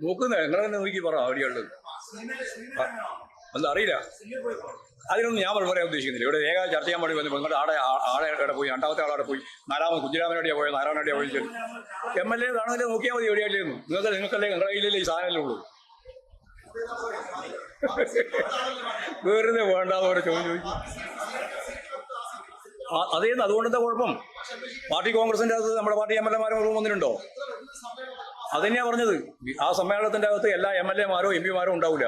നോക്കുന്ന എങ്ങനെ നോക്കി പറ അവിടെയുള്ളത് എന്താ അറിയില്ല. അതിനൊന്നും ഞാൻ പറയാൻ ഉദ്ദേശിക്കുന്നില്ല. ഇവിടെ ഏക ചർച്ച ചെയ്യാൻ വേണ്ടി വന്നു നിങ്ങളുടെ ആടെ ആ- ആടെ അവിടെ പോയി രണ്ടാമത്തെ ആളവിടെ പോയി നാലാമത് കുഞ്ഞിരാമനോടിയാ പോയത് നാരായണോടിയാ പോയി എം എൽ എ ആണെങ്കിൽ നോക്കിയാൽ മതി എവിടെയായിരുന്നു നിങ്ങൾക്ക് നിങ്ങൾക്കല്ലേ നിങ്ങളുടെ കയ്യിലല്ലേ ഈ സാധനമല്ലേ ഉള്ളൂ. വെറുതെ വേണ്ടാന്ന് പറഞ്ഞ ചോദ്യം ചോദിച്ചു. അതേന്ന് അതുകൊണ്ടെന്താ കുഴപ്പം? പാർട്ടി കോൺഗ്രസിന്റെ അകത്ത് നമ്മുടെ പാർട്ടി എം എൽ എമാരും വന്നിട്ടുണ്ടോ? അതന്നെയാ പറഞ്ഞത്. ആ സമ്മേളനത്തിന്റെ അകത്ത് എല്ലാ എം എൽ എമാരോ എം പിമാരോ ഉണ്ടാവില്ല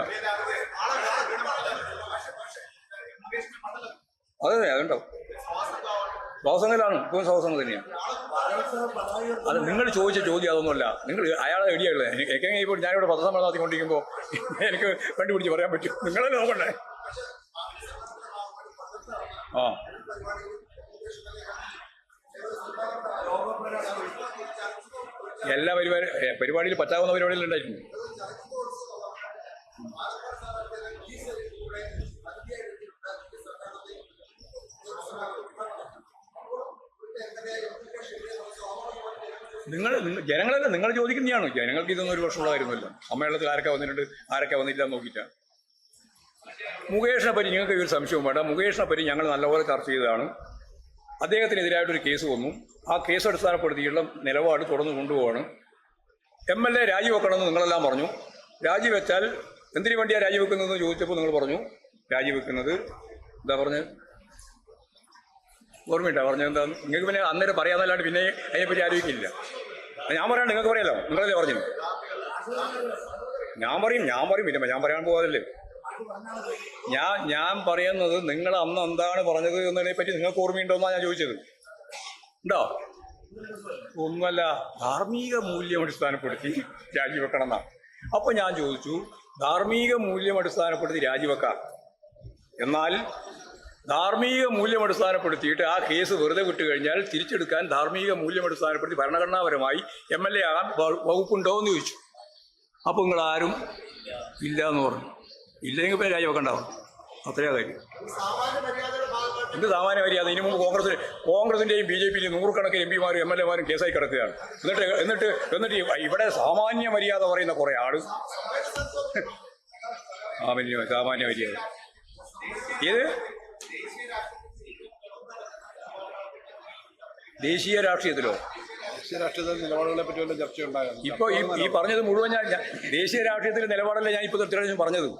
അതെ അതെ അതുണ്ടാവും ശ്വാസങ്ങളിലാണ് ഇപ്പം ശ്വാസങ്ങൾ തന്നെയാണ് അത് നിങ്ങൾ ചോദിച്ച ചോദ്യം അതൊന്നുമല്ല. നിങ്ങൾ അയാളെ റെഡിയായില്ലേ? എനിക്ക് ഇപ്പോൾ ഞാനിവിടെ പത്രസമ്മേളനം നടത്തിക്കൊണ്ടിരിക്കുമ്പോൾ എനിക്ക് കണ്ടുപിടിച്ച് പറയാൻ പറ്റും. നിങ്ങളെ നോക്കണ്ടേ? ആ. എല്ലാ പരിപാടി പരിപാടിയിൽ പറ്റാവുന്ന പരിപാടികൾ ഉണ്ടായിരുന്നു നിങ്ങൾ ജനങ്ങളല്ല നിങ്ങൾ ചോദിക്കുന്നതാണ് ജനങ്ങൾക്ക് ഇതൊന്നും ഒരു പ്രശ്നമുള്ള കാര്യമൊന്നുമില്ല. സമ്മേളനത്തിൽ ആരൊക്കെ വന്നിട്ടുണ്ട് ആരൊക്കെ വന്നില്ല എന്ന് നോക്കിയിട്ടാണ് മുകേഷിനെ പറ്റി നിങ്ങൾക്ക് ഒരു സംശയവും വേണ്ട മുകേഷിനെ പറ്റി ഞങ്ങൾ നല്ലപോലെ ചർച്ച ചെയ്തതാണ്. അദ്ദേഹത്തിനെതിരായിട്ടൊരു കേസ് വന്നു. ആ കേസ് അടിസ്ഥാനപ്പെടുത്തിയുള്ള നിലപാട് തുടർന്ന് കൊണ്ടുപോവാണ്. എം എൽ എ രാജിവെക്കണമെന്ന് നിങ്ങളെല്ലാം പറഞ്ഞു. രാജിവെച്ചാൽ എന്തിനു വേണ്ടിയാണ് രാജിവെക്കുന്നതെന്ന് ചോദിച്ചപ്പോൾ നിങ്ങൾ പറഞ്ഞു. രാജിവെക്കുന്നത് എന്താ പറഞ്ഞത്? ഓർമ്മയില്ല പറഞ്ഞത് എന്താ? നിങ്ങൾക്ക് പിന്നെ അന്നേരം പറയാന്നല്ലാണ്ട് പിന്നെ അതിനെപ്പറ്റി ആലോചിക്കില്ല. ഞാൻ പറയാം നിങ്ങൾക്ക് പറയാലോ? നിങ്ങളല്ലേ പറഞ്ഞു ഞാൻ പറയും ഞാൻ പറയും. പിന്നെ ഞാൻ പറയാൻ പോകാതല്ലേ ഞാൻ ഞാൻ പറയുന്നത് നിങ്ങൾ അന്ന് എന്താണ് പറഞ്ഞത് എന്നതിനെ പറ്റി നിങ്ങൾക്ക് ഓർമ്മയുണ്ടോ എന്നാണ് ഞാൻ ചോദിച്ചത്. ഉണ്ടോ? ഒന്നുമല്ല ധാർമ്മിക മൂല്യം അടിസ്ഥാനപ്പെടുത്തി രാജിവെക്കണം എന്നാ അപ്പൊ ഞാൻ ചോദിച്ചു ധാർമ്മിക മൂല്യം അടിസ്ഥാനപ്പെടുത്തി രാജിവെക്കാം. എന്നാൽ ധാർമ്മിക മൂല്യം അടിസ്ഥാനപ്പെടുത്തിയിട്ട് ആ കേസ് വെറുതെ വിട്ടു കഴിഞ്ഞാൽ തിരിച്ചെടുക്കാൻ ധാർമ്മിക മൂല്യം അടിസ്ഥാനപ്പെടുത്തി ഭരണഘടനാപരമായി എം എൽ എ ആകാൻ വകുപ്പുണ്ടോ എന്ന് ചോദിച്ചു. അപ്പോൾ നിങ്ങൾ ആരും ഇല്ല എന്ന് പറഞ്ഞു. ഇല്ലെങ്കിൽ പിന്നെ രാജിവെക്കണ്ടാവും അത്രയാ കാര്യം എന്ത് സാമാന്യ മര്യാദ. ഇനി മുമ്പ് കോൺഗ്രസ് കോൺഗ്രസിന്റെയും ബി ജെ പിയിലെയും നൂറുകണക്കിന് എം പിമാരും എം എൽ എമാരും കേസായി കിടക്കുകയാണ്. എന്നിട്ട് എന്നിട്ട് എന്നിട്ട് ഇവിടെ സാമാന്യ മര്യാദ പറയുന്ന കുറെ ആൾ. സാമാന്യ സാമാന്യ മര്യാദ. ഏത്? ദേശീയ രാഷ്ട്രീയത്തിലോ? ദേശീയ രാഷ്ട്രീയത്തിൽ നിലപാടുകളെ പറ്റി വല്ല ചർച്ച ഉണ്ടായിരുന്നു ഇപ്പൊ ഈ പറഞ്ഞത് മുഴുവൻ ഞാൻ ദേശീയ രാഷ്ട്രീയത്തിലെ നിലപാടല്ല ഞാൻ ഇപ്പൊ തൊട്ട് പറഞ്ഞത്?